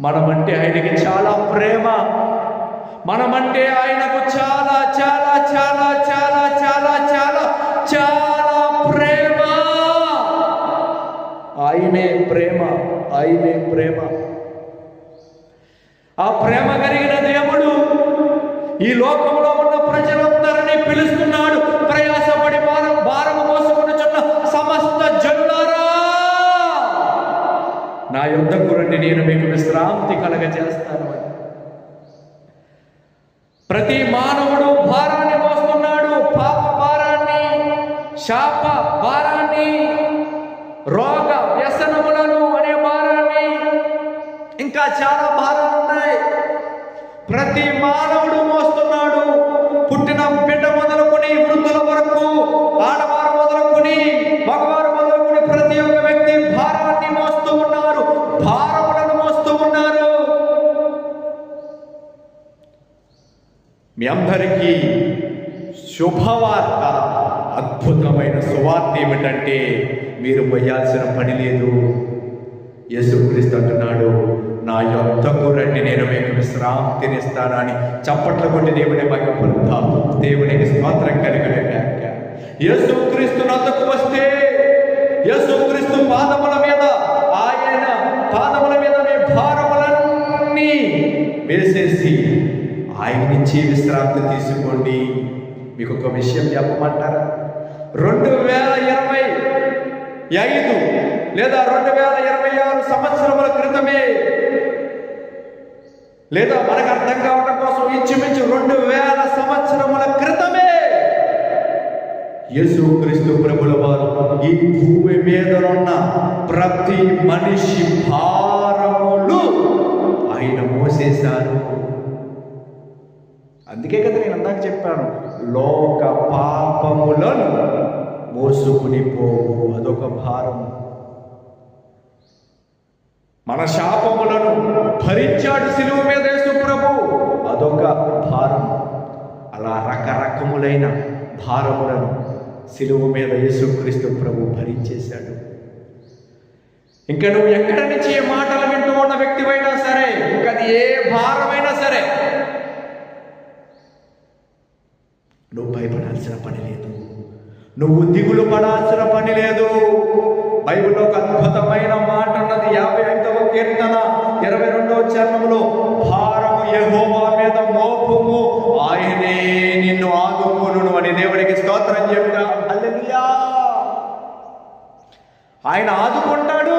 మనమంటే ఆయనకి చాలా ప్రేమ. మనమంటే ఆయనకు చాలా చాలా చాలా చాలా చాలా చాలా చాలా ప్రేమ. ఆయనే ప్రేమ ఆయనే ప్రేమ. ఆ ప్రేమ కలిగిన దేవుడు ఈ లోకంలో ఉన్న ప్రజలందరినీ పిలుస్తున్నాడు నా యుద్ధకు రండి నేను మీకు విశ్రాంతి కలగ చేస్తాను ప్రతి మానవుడు భారాన్ని మోస్తున్నాడు పాప భారాన్ని శాప భారాన్ని రోగ వ్యసనములను అనే భారాన్ని. ఇంకా చాలా భారాలు ఉన్నాయి. ప్రతి మానవుడు మోస్తు మీ అందరికీ శుభవార్త అద్భుతమైన సువార్త ఏమిటంటే మీరు పోయాల్సిన పని లేదు. యేసుక్రీస్తు అంటున్నాడు నా యొక్కకు రండి నేను మీకు విశ్రాంతినిస్తానని చప్పట్లు కొట్టి దేవుని భయపడతా దేవునికి స్తోత్రం కలిగిన వ్యాఖ్య యేసుక్రీస్తు నద్దకు వస్తే యేసుక్రీస్తు పాదముల మీద ఆయన నుంచి విశ్రాంతి తీసుకోండి. మీకు ఒక విషయం చెప్పమంటారా? రెండు వేల ఇరవై ఐదు లేదా రెండు వేల ఇరవై ఆరు సంవత్సరముల క్రితమే లేదా మనకు అర్థం కావడం కోసం ఇంచుమించు రెండు వేల సంవత్సరముల క్రితమే యేసుక్రీస్తు ప్రభుల వారు ఈ భూమి మీద ఉన్న ప్రతి మనిషి భారములు ఆయన మోసేశారు. అందుకే కదా నేను అందాక చెప్పాను లోక పాపములను మోసుకుని పోవు అదొక భారం. మన శాపములను భరించాడు సిలువ మీద ప్రభు అదొక భారం. అలా రకరకములైన భారములను సిలువ మీద యేసుక్రీస్తు ప్రభు భరించేశాడు. ఇంకా నువ్వు ఎక్కడి నుంచి ఏ మాటలు వింటూ ఉన్న వ్యక్తి నువ్వు భయపడాల్సిన పని లేదు. నువ్వు దిగులు పడాల్సిన పని లేదు. బైబిల్లో ఒక అద్భుతమైన మాట ఉన్నది. యాభై ఐదవ కీర్తన ఇరవై రెండవ చరణంలో భారము యహోవా మీద మోపము ఆయనే నిన్ను ఆదుకును అని దేవుడికి స్తోత్రం చెప్తా. అల్లెలుయా ఆయన ఆదుకుంటాడు.